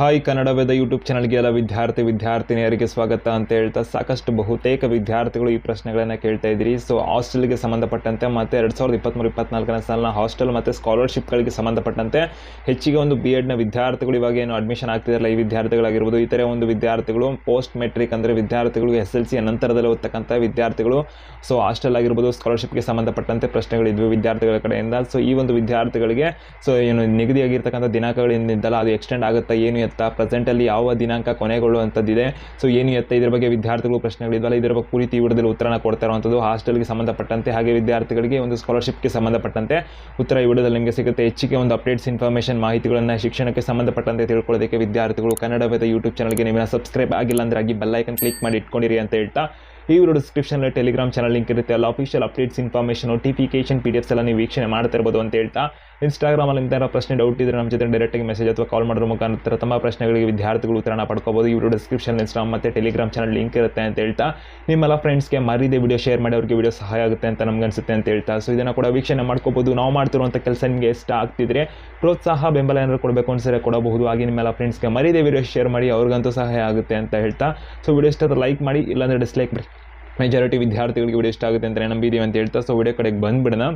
Hi Kannada ವೇದ YouTube ಚಾನಲ್ಗೆ ಎಲ್ಲ ವಿದ್ಯಾರ್ಥಿ ವಿದ್ಯಾರ್ಥಿನಿಯರಿಗೆ ಸ್ವಾಗತ ಅಂತ ಹೇಳ್ತಾ ಸಾಕಷ್ಟು ಬಹುತೇಕ ವಿದ್ಯಾರ್ಥಿಗಳು ಈ ಪ್ರಶ್ನೆಗಳನ್ನು ಕೇಳ್ತಾ ಇದ್ದೀರಿ. ಸೊ ಹಾಸ್ಟೆಲ್ಗೆ ಸಂಬಂಧಪಟ್ಟಂತೆ ಮತ್ತು ಎರಡು ಸಾವಿರದ ಇಪ್ಪತ್ತ್ಮೂರು ಇಪ್ಪತ್ನಾಲ್ಕನೇ ಸಾಲಿನ ಹಾಸ್ಟೆಲ್ ಮತ್ತು ಸ್ಕಾಲರ್ಶಿಪ್ಗಳಿಗೆ ಸಂಬಂಧಪಟ್ಟಂತೆ ಹೆಚ್ಚಿಗೆ ಒಂದು ಬಿ ಎಡ್ನ ವಿದ್ಯಾರ್ಥಿಗಳು ಇವಾಗ ಏನು ಅಡ್ಮಿಷನ್ ಆಗ್ತಿದಾರಲ್ಲ ಈ ವಿದ್ಯಾರ್ಥಿಗಳಾಗಿರ್ಬೋದು. ಇತರೆ ಒಂದು ವಿದ್ಯಾರ್ಥಿಗಳು ಪೋಸ್ಟ್ ಮೆಟ್ರಿಕ್ ಅಂದರೆ ವಿದ್ಯಾರ್ಥಿಗಳು ಎಸ್ ಎಲ್ ಸಿ ನಂತರದಲ್ಲಿ ಓದ್ತಕ್ಕಂಥ ವಿದ್ಯಾರ್ಥಿಗಳು. ಸೊ ಹಾಸ್ಟೆಲ್ ಆಗಿರ್ಬೋದು ಸ್ಕಾಲರ್ಶಿಪ್ಗೆ ಸಂಬಂಧಪಟ್ಟಂತೆ ಪ್ರಶ್ನೆಗಳಿದ್ವು ವಿದ್ಯಾರ್ಥಿಗಳ ಕಡೆಯಿಂದ. ಸೊ ಈ ಒಂದು ವಿದ್ಯಾರ್ಥಿಗಳಿಗೆ ಸೊ ಏನು ನಿಗದಿಯಾಗಿರ್ತಕ್ಕಂಥ ದಿನಾಂಕಗಳಿಂದ ಅದು ಎಕ್ಸ್ಟೆಂಡ್ ಆಗುತ್ತಾ, ಏನು ಎತ್ತ ಪ್ರೆಸೆಂಟಲ್ಲಿ ಯಾವ ದಿನಾಂಕ ಕೊನೆಗೊಳ್ಳುವಂಥದ್ದಿದೆ. ಸೊ ಏನು ಎತ್ತ ಇದ್ರ ಬಗ್ಗೆ ವಿದ್ಯಾರ್ಥಿಗಳು ಪ್ರಶ್ನೆಗಳಿದ್ವಲ್ಲ, ಇದರ ಬಗ್ಗೆ ಕುರಿತು ಈ ವಿಡಿಯೋದಲ್ಲಿ ಉತ್ತರನ ಕೊಡ್ತಾ ಇರುವಂಥದ್ದು ಹಾಸ್ಟೆಲ್ಗೆ ಸಂಬಂಧಪಟ್ಟಂತೆ, ಹಾಗೆ ವಿದ್ಯಾರ್ಥಿಗಳಿಗೆ ಒಂದು ಸ್ಕಾಲರ್ಶಿಪ್ಗೆ ಸಂಬಂಧಪಟ್ಟಂತೆ ಉತ್ತರ ಈ ವಿಡಿಯೋದಲ್ಲಿ ನಿಮಗೆ ಸಿಗುತ್ತೆ. ಹೆಚ್ಚಿಗೆ ಒಂದು ಅಪ್ಡೇಟ್ಸ್ ಇನ್ಫಾರ್ಮೇಷನ್ ಮಾಹಿತಿಗಳನ್ನು ಶಿಕ್ಷಣಕ್ಕೆ ಸಂಬಂಧಪಟ್ಟಂತೆ ತಿಳ್ಕೊಳ್ಳೋದಕ್ಕೆ ವಿದ್ಯಾರ್ಥಿಗಳು ಕನ್ನಡ ವೇದ ಯೂಟ್ಯೂಬ್ ಚಾನಲ್ಗೆ ನಿಮ್ಮನ್ನು ಸಬ್ಸ್ಕ್ರೈಬ್ ಆಗಿಲ್ಲ ಅಂದ್ರೆ ಆಗಿ ಬೆಲ್ಲೈಕನ್ ಕ್ಲಿಕ್ ಮಾಡಿ ಇಟ್ಕೊಂಡಿರಿ ಅಂತ ಹೇಳ್ತಾ ಈ video description Telegram channel link ಇರುತ್ತೆ. ಅಲ್ಲ official updates information notification P D Fs ಎಲ್ಲ ನೀವು ವೀಕ್ಷಣೆ ಮಾಡ್ತಿರ್ಬೋದು ಅಂತ ಹೇಳ್ತಾ. ಇನ್ಸ್ಟಾಗ್ರಾಮಲ್ಲಿ ಇಂಥ ಪ್ರಶ್ನೆ ಡೌಟ್ ಇದ್ದರೆ ನಮ್ಮ ಜೊತೆ ಡೈರೆಕ್ಟಾಗಿ ಮೆಸೇಜ್ ಅಥವಾ ಕಾಲ್ ಮಾಡೋದ್ರ ಮುಖಾಂತರ ತಮ್ಮ ಪ್ರಶ್ನೆಗಳಿಗೆ ವಿದ್ಯಾರ್ಥಿಗಳು ಉತ್ತರನ ಪಡ್ಕೋಬೋದು. ಈ ವಿಡಿಯೋ ಡಿಸ್ಕ್ರಿಪ್ಷನ್ ಇನ್ಸ್ಟಾಗ್ರಾಮ್ ಮತ್ತು ಟೆಲಿಗ್ರಾಮ್ ಚಾನಲ್ ಲಿಂಕ್ ಇರುತ್ತೆ ಅಂತ ಹೇಳ್ತಾ. ನಿಮ್ಮೆಲ್ಲ ಫ್ರೆಂಡ್ಸ್ಗೆ ಮರಿದೆ ವಿಡಿಯೋ ಶೇರ್ ಮಾಡಿ ಅವ್ರಿಗೆ ವಿಡಿಯೋ ಸಹಾಯ ಆಗುತ್ತೆ ಅಂತ ನಮ್ಗೆ ಅನಿಸುತ್ತೆ ಅಂತ ಹೇಳ್ತಾ. ಸೊ ಇದನ್ನು ಕೂಡ ವೀಕ್ಷಣೆ ಮಾಡ್ಕೋಬೋದು. ನಾವು ಮಾಡ್ತಿರುವಂಥ ಕೆಲಸ ನಿಮಗೆ ಇಷ್ಟ ಆಗ್ತಿದ್ರೆ ಪ್ರೋತ್ಸಾಹ, ಬೆಂಬಲ ಏನಾದ್ರು ಕೊಡಬೇಕು ಅನ್ಸರೆ ಕೊಡಬಹುದು. ಹಾಗೆ ನಿಮ್ಮೆಲ್ಲ ಫ್ರೆಂಡ್ಸ್ಗೆ ಮರಿದೆ ವಿಡಿಯೋ ಶೇರ್ ಮಾಡಿ ಅವ್ರಿಗಂತೂ ಸಹಾಯ ಆಗುತ್ತೆ ಅಂತ ಹೇಳ್ತಾ. ಸೊ ವಿಡಿಯೋ ಇಷ್ಟ ಲೈಕ್ ಮಾಡಿ, ಇಲ್ಲಾಂದರೆ ಡಿಸ್ಲೈಕ್ ಮಾಡಿ. ಮೆಜಾರಿಟಿ ವಿದ್ಯಾರ್ಥಿಗಳಿಗೆ ವಿಡಿಯೋ ಇಷ್ಟ ಆಗುತ್ತೆ ಅಂತ ನಂಬಿದ್ದೀವಿ ಅಂತ ಹೇಳ್ತಾ ಸೊ ವಿಡಿಯೋ ಕಡೆಗೆ ಬಂದ್ಬಿಡೋಣ.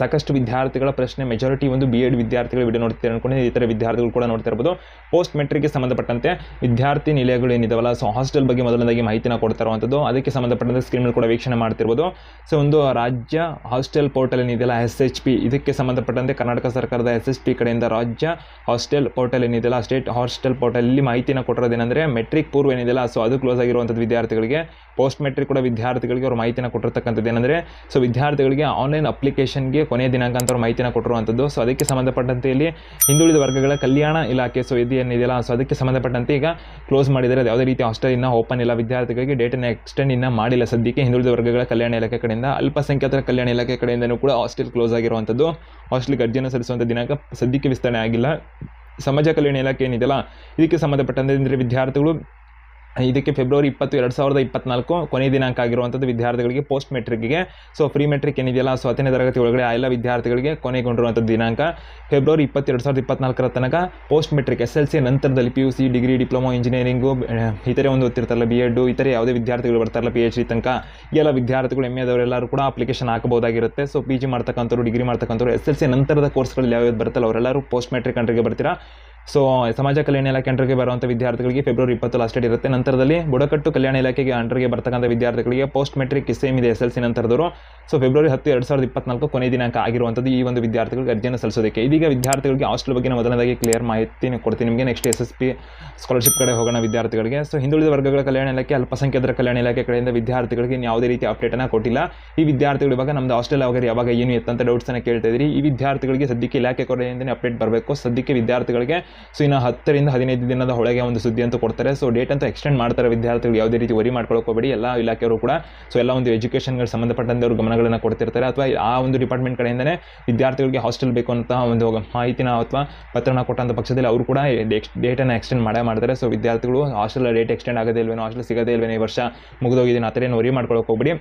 ಸಾಕಷ್ಟು ವಿದ್ಯಾರ್ಥಿಗಳ ಪ್ರಶ್ನೆ ಮೆಜಾರಿಟಿ ಒಂದು ಬಿ ಎಡ್ ವಿದ್ಯಾರ್ಥಿಗಳು ವಿಡಿಯೋ ನೋಡ್ತೀರ ಅನ್ಕೊಂಡು ಇತರ ವಿದ್ಯಾರ್ಥಿಗಳು ಕೂಡ ನೋಡ್ತಾ ಇರ್ಬೋದು. ಪೋಸ್ಟ್ ಮೆಟ್ರಿಕ್ಗೆ ಸಂಬಂಧಪಟ್ಟಂತೆ ವಿದ್ಯಾರ್ಥಿ ನಿಲಯಗಳು ಏನಿದಾವಲ್ಲ ಸೊ ಹಾಸ್ಟೆಲ್ ಬಗ್ಗೆ ಮೊದಲನೇದಾಗಿ ಮಾಹಿತಿನ ಕೊಡ್ತಾ ಇರುವಂಥದ್ದು ಅದಕ್ಕೆ ಸಂಬಂಧಪಟ್ಟಂತೆ ಸ್ಕ್ರೀನ್ ಕೂಡ ವೀಕ್ಷಣೆ ಮಾಡ್ತಿರ್ಬೋದು. ಸೊ ಒಂದು ರಾಜ್ಯ ಹಾಸ್ಟೆಲ್ ಪೋರ್ಟಲ್ ಏನಿದೆಯಲ್ಲ ಎಸ್ ಎಚ್ ಪಿ ಇದಕ್ಕೆ ಸಂಬಂಧಪಟ್ಟಂತೆ ಕರ್ನಾಟಕ ಸರ್ಕಾರದ ಎಸ್ ಎಚ್ ಪಿ ಕಡೆಯಿಂದ ರಾಜ್ಯ ಹಾಸ್ಟೆಲ್ ಪೋರ್ಟಲ್ ಏನಿದೆಯಲ್ಲ ಸ್ಟೇಟ್ ಹಾಸ್ಟೆಲ್ ಪೋರ್ಟಲ್ ಇಲ್ಲಿ ಮಾಹಿತಿನ ಕೊಟ್ಟಿರೋದೇನೆಂದರೆ ಮೆಟ್ರಿಕ್ ಪೂರ್ವ ಏನಿದೆಯಲ್ಲ ಸೊ ಅದು ಕ್ಲೋಸ್ ಆಗಿರುವಂಥದ್ದು ವಿದ್ಯಾರ್ಥಿಗಳಿಗೆ. ಪೋಸ್ಟ್ ಮೆಟ್ರಿಕ್ ಕೂಡ ವಿದ್ಯಾರ್ಥಿಗಳಿಗೆ ಅವರು ಮಾಹಿತಿನ ಕೊಟ್ಟಿರ್ತಕ್ಕಂಥದ್ದು ಏನಂದರೆ ಸೊ ವಿದ್ಯಾರ್ಥಿಗಳಿಗೆ ಆನ್ಲೈನ್ ಅಪ್ಲಿಕೇಶನ್ಗೆ ಕೊನೆಯ ದಿನಾಂಕ ಅಂತ ಅವ್ರು ಮಾಹಿತಿನ ಕೊಟ್ಟಿರುವಂಥದ್ದು ಸೊ ಅದಕ್ಕೆ ಸಂಬಂಧಪಟ್ಟಂತೆ ಇಲ್ಲಿ ಹಿಂದುಳಿದ ವರ್ಗಗಳ ಕಲ್ಯಾಣ ಇಲಾಖೆ ಸೊ, ಇದು ಏನಿದೆಯಲ್ಲ ಸೊ ಅದಕ್ಕೆ ಸಂಬಂಧಪಟ್ಟಂತೆ ಈಗ ಕ್ಲೋಸ್ ಮಾಡಿದರೆ ಅದು ಯಾವುದೇ ರೀತಿ ಹಾಸ್ಟೆಲ್ ಇನ್ನೂ ಓಪನ್ ಇಲ್ಲ. ವಿದ್ಯಾರ್ಥಿಗಳಿಗೆ ಡೇಟನ್ನು ಎಕ್ಸ್ಟೆಂಡ್ ಇನ್ನೂ ಮಾಡಿಲ್ಲ ಸದ್ಯಕ್ಕೆ. ಹಿಂದುಳಿದ ವರ್ಗಗಳ ಕಲ್ಯಾಣ ಇಲಾಖೆ ಕಡೆಯಿಂದ, ಅಲ್ಪಸಂಖ್ಯಾತರ ಕಲ್ಯಾಣ ಇಲಾಖೆ ಕಡೆಯಿಂದನೂ ಕೂಡ ಹಾಸ್ಟೆಲ್ ಕ್ಲೋಸ್ ಆಗಿರುವಂಥದ್ದು ಹಾಸ್ಟೆಲ್ಗೆ ಅರ್ಜಿಯನ್ನು ಸಲ್ಲಿಸುವಂಥ ದಿನಾಂಕ ಸದ್ಯಕ್ಕೆ ವಿಸ್ತರಣೆ ಆಗಿಲ್ಲ. ಸಮಾಜ ಕಲ್ಯಾಣ ಇಲಾಖೆ ಏನಿದೆಯಲ್ಲ? ಇದಕ್ಕೆ ಸಂಬಂಧಪಟ್ಟಂತೆ ಅಂದರೆ ವಿದ್ಯಾರ್ಥಿಗಳು ಇದಕ್ಕೆ ಫೆಬ್ರವರಿ ಇಪ್ಪತ್ತು, ಎರಡು ಸಾವಿರದ ಇಪ್ಪತ್ನಾಲ್ಕು ಕೊನೆ ದಿನಾಂಕ ಆಗಿರುವಂಥದ್ದು ವಿದ್ಯಾರ್ಥಿಗಳಿಗೆ ಪೋಸ್ಟ್ ಮೆಟ್ರಿಕ್ಗೆ ಸೊ ಫ್ರೀ ಮೆಟ್ರಿಕ್ ಏನಿದೆಯಲ್ಲ, ಸೊ ಹತ್ತನೇ ತರಗತಿ ಒಳಗಡೆ ಎಲ್ಲ ವಿದ್ಯಾರ್ಥಿಗಳಿಗೆ ಕೊನೆಗೊಂಡಿರುವಂಥ ದಿನಾಂಕ. ಫೆಬ್ರವರಿ ಇಪ್ಪತ್ತು, ಎರಡು ಸಾವಿರದ ಇಪ್ಪತ್ನಾಲ್ಕರ ತನಕ post metric S L C ನಂತರದಲ್ಲಿ P U C degree diploma engineering ಇತರೆ ಒಂದು ಓದ್ತಿರ್ತಾರಲ್ಲ ಬಿ ಎಡ್ ಇತರೆ ಯಾವುದೇ ವಿದ್ಯಾರ್ಥಿಗಳು ಬರ್ತಾರಲ್ಲ ಪಿ ಎಚ್ ಡಿ ತನಕ. ಎಲ್ಲ ವಿದ್ಯಾರ್ಥಿಗಳು ಎಂ ಎದವರೆಲ್ಲರೂ ಕೂಡ ಅಪ್ಲಿಕೇಶನ್ ಹಾಕಬಹುದಾಗಿರುತ್ತೆ. ಸೊ ಪಿ ಜಿ ಮಾಡ್ತಕ್ಕಂಥವ್ರು ಡಿಗ್ರಿ ಮಾಡ್ತಕ್ಕಂಥವ್ರು ಎಸ್ ಎಲ್ ಸಿ ನಂತರದ ಕೋರ್ಸ್ಗಳು ಯಾವ್ಯಾವ್ದು ಬರ್ತಲ್ಲ ಅವರೆಲ್ಲರೂ ಪೋಸ್ಟ್ ಮೆಟ್ರಿಕ್ ಅಂಟ್ರಿಗೆ ಬರ್ತೀರಾ. ಸೊ ಸಮಾಜ ಕಲ್ಯಾಣ ಇಲಾಖೆ ಅಂಡರ್ಗೆ ಬರುವಂಥ ವಿದ್ಯಾರ್ಥಿಗಳಿಗೆ ಫೆಬ್ರವರಿ ಇಪ್ಪತ್ತು ಲಾಸ್ಟ್ ಡೇಟ್ ಇರುತ್ತೆ. ನಂತರದಲ್ಲಿ ಬುಡಕಟ್ಟು ಕಲ್ಯಾಣ ಇಲಾಖೆಗೆ ಅಂಡರ್ಗೆ ಬರ್ತಕ್ಕಂಥ ವಿದ್ಯಾರ್ಥಿಗಳಿಗೆ ಪೋಸ್ಟ್ ಮೆಟ್ರಿಕ್ ಸೇಮ್ ಇದೆ ಎಸ್ ಎಲ್ ಸಿ ನಂತರದವರು. ಸೊ ಫೆಬ್ರವರಿ ಹತ್ತು, ಎರಡು ಸಾವಿರದ ಇಪ್ಪತ್ನಾಲ್ಕು ಕೊನೆ ದಿನಾಂಕ ಆಗಿರುವಂಥದ್ದು ಈ ಒಂದು ವಿದ್ಯಾರ್ಥಿಗಳಿಗೆ ಅರ್ಜಿಯನ್ನು ಸಲ್ಲಿಸೋದಕ್ಕೆ. ಇದೀಗ ವಿದ್ಯಾರ್ಥಿಗಳಿಗೆ ಹಾಸ್ಟೆಲ್ ಬಗ್ಗೆ ಮೊದಲನೇದಾಗಿ ಕ್ಲಿಯರ್ ಮಾಹಿತಿ ಕೊಡ್ತೀನಿ. ನಿಮಗೆ next S S P scholarship ಕಡೆ ಹೋಗೋಣ ವಿದ್ಯಾರ್ಥಿಗಳಿಗೆ. ಸೊ ಹಿಂದುಳಿದ ವರ್ಗಗಳ ಕಲ್ಯಾಣ ಇಲಾಖೆ, ಅಲ್ಪಸಂಖ್ಯಾತರ ಕಲ್ಯಾಣ ಇಲಾಖೆ ಕಡೆಯಿಂದ ವಿದ್ಯಾರ್ಥಿಗಳಿಗೆ ಯಾವುದೇ ರೀತಿ ಅಪ್ಡೇಟನ್ನು ಕೊಟ್ಟಿಲ್ಲ. ಈ ವಿದ್ಯಾರ್ಥಿಗಳ ಇವಾಗ ನಮ್ಮದು ಹಾಸ್ಟೆಲ್ ಅವಾಗ ಯಾವಾಗ, ಏನು ಎತ್ತಂತ ಡೌಟ್ಸನ್ನು ಕೇಳ್ತಾ ಇದ್ದೀರಿ. ಈ ವಿದ್ಯಾರ್ಥಿಗಳಿಗೆ ಸದ್ಯಕ್ಕೆ ಇಲಾಖೆ ಕಡೆಯಿಂದನೇ ಅಪ್ಡೇಟ್ ಬರಬೇಕು. ಸದ್ಯಕ್ಕೆ ವಿದ್ಯಾರ್ಥಿಗಳಿಗೆ ಸೊ ಇನ್ನು ಹತ್ತರಿಂದ ಹದಿನೈದು ದಿನದ ಒಳಗೆ ಒಂದು ಸುದ್ದಿ ಅಂತ ಕೊಡ್ತಾರೆ. ಸೊ ಡೇಟ್ ಅಂತ ಎಕ್ಸ್ಟೆಂಡ್ ಮಾಡ್ತಾರೆ ವಿದ್ಯಾರ್ಥಿಗಳು. ಯಾವುದೇ ರೀತಿ ವರಿ ಹೋಗಬೇಡಿ. ಎಲ್ಲ ಇಲಾಖೆಯವರು ಕೂಡ ಸೊ ಎಲ್ಲ ಒಂದು ಎಜುಕೇಷನ್ಗೆ ಸಂಬಂಧಪಟ್ಟಂತೆ ಅವರು ಗಮನಗಳನ್ನು ಕೊಡ್ತಿರ್ತಾರೆ. ಅಥವಾ ಆ ಒಂದು ಡಿಪಾರ್ಟ್ಮೆಂಟ್ ಕಡೆಯಿಂದನೇ ವಿದ್ಯಾರ್ಥಿಗಳಿಗೆ ಹಾಸ್ಟೆಲ್ ಬೇಕು ಅಂತ ಒಂದು ಮಾಹಿತಿನ ಅಥವಾ ಪತ್ರನ ಕೊಟ್ಟಂಥ ಪಕ್ಷದಲ್ಲಿ ಅವರು ಕೂಡ ಡೇಟನ್ನು ಎಕ್ಸ್ಟೆಂಡ್ ಮಾಡೇ, ಮಾಡ್ತಾರೆ. ಸೊ ವಿದ್ಯಾರ್ಥಿಗಳು ಹಾಸ್ಟೆಲ್ ಡೇಟ್ ಎಕ್ಸ್ಟೆಂಡ್ ಆಗೋದೇ ಇಲ್ವೇನೋ ಹಾಸ್ಟೆಲ್ ಸಿಗೋದೇ ಇಲ್ವೇನೋ ಈ ವರ್ಷ ಮುಗಿದೋಗಿದ್ದೀನಿ ಆ ಥರ ಏನು ವರಿ ಮಾಡ್ಕೊಳಕ್ಕೆ ಹೋಗ್ಬೇಡಿ.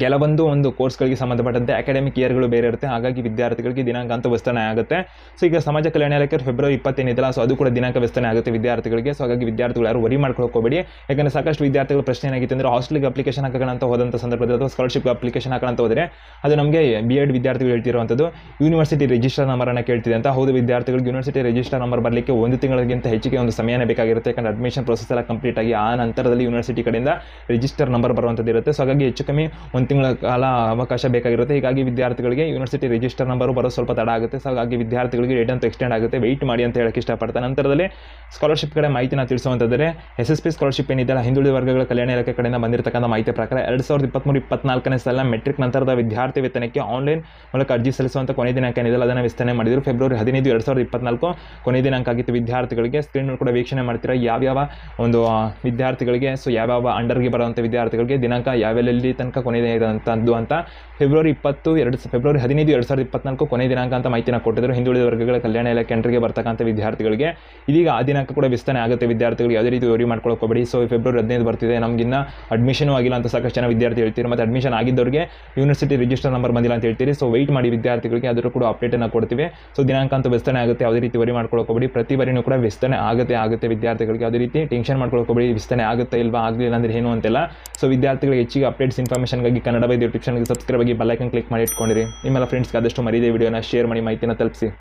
ಕೆಲವೊಂದು ಒಂದು ಕೋರ್ಸ್ಗಳಿಗೆ ಸಂಬಂಧಪಟ್ಟಂತೆ ಅಕಾಡೆಮಿಕ್ ಇಯರ್ಗಳು ಬೇರೆ ಇರುತ್ತೆ. ಹಾಗಾಗಿ ವಿದ್ಯಾರ್ಥಿಗಳಿಗೆ ದಿನಾಂಕ ಅಂತ ವಿಸ್ತರಣೆ ಆಗುತ್ತೆ. ಸೊ ಈಗ ಸಮಾಜ ಕಲ್ಯಾಣ ಇಲಾಖೆ ಫೆಬ್ರವರಿ ಇದಲ್ಲ ಸೊ ಅದು ಕೂಡ ದಿನಾಂಕ ವಿಸ್ತರಣೆ ಆಗುತ್ತೆ ವಿದ್ಯಾರ್ಥಿಗಳಿಗೆ. ಸೊ ಹಾಗಾಗಿ ವಿದ್ಯಾರ್ಥಿಗಳು ಯಾರು ವರಿ ಹೋಗಬೇಡಿ. ಯಾಕಂದರೆ ಸಾಕಷ್ಟು ವಿದ್ಯಾರ್ಥಿಗಳ ಪ್ರಶ್ನೆ ಏನಾಗಿತ್ತು ಅಂದರೆ ಹಾಸ್ಟೆಲ್ಗೆ ಅಪ್ಲಿಕೇಶನ್ ಹಾಕೋಣ ಅಂತ ಹೋದಂಥ ಸಂದರ್ಭದಲ್ಲಿ ಅಥವಾ ಸ್ಕಾಲರ್ಶಿಪ್ ಅಪ್ಲಿಕೇಶನ್ ಹಾಕೋಣ ಹೋದರೆ, ಅದು ನಮಗೆ ಬಿ ಎಡ್ ವಿದ್ಯಾರ್ಥಿಗಳು ಹೇಳ್ತಿರುವಂಥದ್ದು ಯೂನಿವರ್ಸಿಟಿ ರಿಜಿಸ್ಟರ್ ನಂಬರನ್ನು ಕೇಳ್ತಿದೆ ಅಂತ. ಹೌದು ವಿದ್ಯಾರ್ಥಿಗಳಿಗೆ ಯೂನಿವರ್ಸಿಟಿ ರಿಜಿಸ್ಟರ್ ನಂಬರ್ ಬರಲಿಕ್ಕೆ ಒಂದು ತಿಂಗಳಿಗಿಂತ ಹೆಚ್ಚಿಗೆ ಒಂದು ಸಮಯನೇ ಬೇಕಾಗಿರುತ್ತೆ. ಯಾಕಂದರೆ ಅಡ್ಮಿಷನ್ ಪ್ರೊಸೆಸ್ ಎಲ್ಲ ಕಂಪ್ಲೀಟ್ ಆಗಿ ಆ ನಂತರದಲ್ಲಿ ಯೂನಿವರ್ಸಿಟಿ ಕಡೆಯಿಂದ ರಿಜಿಸ್ಟರ್ ನಂಬರ್ ಬರುವಂಥದ್ದು ಇರುತ್ತೆ. ಸೊ ಹಾಗಾಗಿ ಹೆಚ್ಚು ಕಮ್ಮಿ ಒಂದು ತಿಂಗಳ ಕಾಲ ಅವಕಾಶ ಬೇಕಾಗಿರುತ್ತೆ. ಹೀಗಾಗಿ ವಿದ್ಯಾರ್ಥಿಗಳಿಗೆ ಯೂನಿವರ್ಸಿಟಿ ರಿಜಿಸ್ಟರ್ ನಂಬರು ಬರೋ ಸ್ವಲ್ಪ ತಡ ಆಗುತ್ತೆ. ಸೊ ಹಾಗಾಗಿ ವಿದ್ಯಾರ್ಥಿಗಳಿಗೆ ಡೇಟ್ ಅಂತ ಎಕ್ಸ್ಟೆಂಡ್ ಆಗುತ್ತೆ. ವೆಯ್ಟ್ ಮಾಡಿ ಅಂತ ಹೇಳಕ್ಕೆ ಇಷ್ಟಪಡ್ತಾರೆ ನಂತರದಲ್ಲಿ ಸ್ಕಾಲರ್ಶಿಪ್ ಕಡೆ ಮಾಹಿತಿನ ತಿಳಿಸುವಂಥದ್ದರೆ ಎಸ್ ಎಸ್ ಪಿ ಸ್ಕಾಲರ್ಶಿಪ್ ಏನಿದೆಯಲ್ಲ, ಹಿಂದುಳಿದ ವರ್ಗಗಳ ಕಲ್ಯಾಣ ಇಲಾಖೆ ಕಡೆಯಿಂದ ಬಂದಿರತಕ್ಕಂಥ ಮಾಹಿತಿ ಪ್ರಕಾರ ಎರಡು ಸಾವಿರದ ಇಪ್ಪತ್ತ್ಮೂರು ಇಪ್ಪತ್ನಾಲ್ಕನೇ ಸಾಲ ಮೆಟ್ರಿಕ್ ನಂತರದ ವಿದ್ಯಾರ್ಥಿ ವೇತನಕ್ಕೆ ಆನ್ಲೈನ್ ಮೂಲಕ ಅರ್ಜಿ ಸಲ್ಲಿಸುವಂಥ ಕೊನೆ ದಿನಾಂಕ ಏನಿದೆಯಲ್ಲ, ಅದನ್ನು ವಿಸ್ತರಣೆ ಮಾಡಿದರು. ಫೆಬ್ರವರಿ ಹದಿನೈದು, ಎರಡು ಸಾವಿರದ ಇಪ್ಪತ್ನಾಲ್ಕು ಕೊನೆ ದಿನಾಂಕ ಆಗಿತ್ತು ವಿದ್ಯಾರ್ಥಿಗಳಿಗೆ. ಸ್ಕ್ರೀನ್ ಕೂಡ ವೀಕ್ಷಣೆ ಮಾಡ್ತೀರಾ, ಯಾವ್ಯಾವ ಒಂದು ವಿದ್ಯಾರ್ಥಿಗಳಿಗೆ ಸೊ ಯಾವ್ಯಾವ ಅಂಡರ್ಗೆ ಬರುವಂಥ ವಿದ್ಯಾರ್ಥಿಗಳಿಗೆ ದಿನಾಂಕ ಯಾವೆಲ್ಲಿ ತನಕ ಕೊನೆ ಇರೋಂಥದ್ದು ಅಂತ ಫೆಬ್ರವರಿ ಇಪ್ಪತ್ತು, ಎರಡು ಫೆಬ್ರವರಿ ಹದಿನೈದು, ಎರಡು ಸಾವಿರದ ಇಪ್ಪತ್ನಾಲ್ಕು ಕೊನೆ ದಿನಾಂಕ ಅಂತ ಮಾಹಿತಿನ ಕೊಟ್ಟಿದ್ದರು ಹಿಂದುಳಿದ ವರ್ಗಗಳ ಕಲ್ಯಾಣ ಇಲಾಖೆ ಎಂಟ್ರಿಗೆ ಬರ್ತಕ್ಕಂಥ ವಿದ್ಯಾರ್ಥಿಗಳಿಗೆ. ಇದೀಗ ಆ ದಿನಾಂಕ ಕೂಡ ವಿಸ್ತರಣೆ ಆಗುತ್ತೆ. ವಿದ್ಯಾರ್ಥಿಗಳು ಯಾವುದೇ ರೀತಿ ವರಿ ಮಾಡ್ಕೊಳ್ಳೋಕೆ ಹೋಗಬೇಡಿ. ಸೊ ಫೆಬ್ರವರಿ ಹದಿನೈದು ಬರ್ತಿದೆ. ನಮಗಿನ್ನ ಅಡ್ಮಿಷನ್ ಆಗಿಲ್ಲ ಅಂತ ಸಾಕಷ್ಟು ಜನ ವಿದ್ಯಾರ್ಥಿ ಹೇಳ್ತೀರಿ ಮತ್ತು ಅಡ್ಮಿಷನ್ ಆಗಿದ್ದವರಿಗೆ ಯೂನಿವರ್ಸಿಟಿ ರಿಜಿಸ್ಟರ್ ನಂಬರ್ ಬಂದಿಲ್ಲ ಅಂತ ಹೇಳ್ತೀರಿ. ಸೊ ವೆಯ್ಟ್ ಮಾಡಿ ವಿದ್ಯಾರ್ಥಿಗಳಿಗೆ ಅದರ ಕೂಡ ಅಪ್ಡೇಟನ್ನು ಕೊಡ್ತೀವಿ. ಸೊ ದಿನಾಂಕ ಅಂತ ವಿಸ್ತರಣೆ ಆಗುತ್ತೆ. ಯಾವುದೇ ರೀತಿ ವರಿ ಮಾಡ್ಕೊಳ್ಳೋಕೆ ಹೋಗಬೇಡಿ. ಪ್ರತಿ ಬಾರಿನೂ ಕೂಡ ವಿಸ್ತರಣೆ ಆಗುತ್ತೆ ಆಗುತ್ತೆ ವಿದ್ಯಾರ್ಥಿಗಳಿಗೆ. ಯಾವುದೇ ರೀತಿ ಟೆನ್ಷನ್ ಮಾಡ್ಕೊಳ್ಳೋಕೆ ಹೋಗಬೇಡಿ. ವಿಸ್ತರಣೆ ಆಗುತ್ತೆ ಇಲ್ವಾ, ಆಗಲಿಲ್ಲ ಅಂದ್ರೆ ಏನು ಅಂತೆಲ್ಲ. ಸೊ ವಿದ್ಯಾರ್ಥಿಗಳಿಗೆ ಹೆಚ್ಚಿಗೆ ಅಪ್ಡೇಟ್ಸ್ ಇನ್ಫಾರ್ಮೇಷನ್ಗಾಗಿ ಕನ್ನಡ ವೈದ್ಯ ಯೂಟ್ಯೂಬ್ ಚಾನಲ್ಗೆ ಸಬ್ಸ್ಕ್ರೈಬ್ ಆಗಿ ಬೆಲ್ಲೈಕನ್ ಕ್ಲಿಕ್ ಮಾಡಿ ಇಟ್ಕೊಂಡಿರಿ. ನಿಮ್ಮೆಲ್ಲ ಫ್ರೆಂಡ್ಸ್ಗೆ ಆದಷ್ಟು ಮರಿದೇ ವಿಡಿಯೋನ ಶೇರ್ ಮಾಡಿ, ಮಾಹಿತಿನ ತಲುಪಿಸಿ.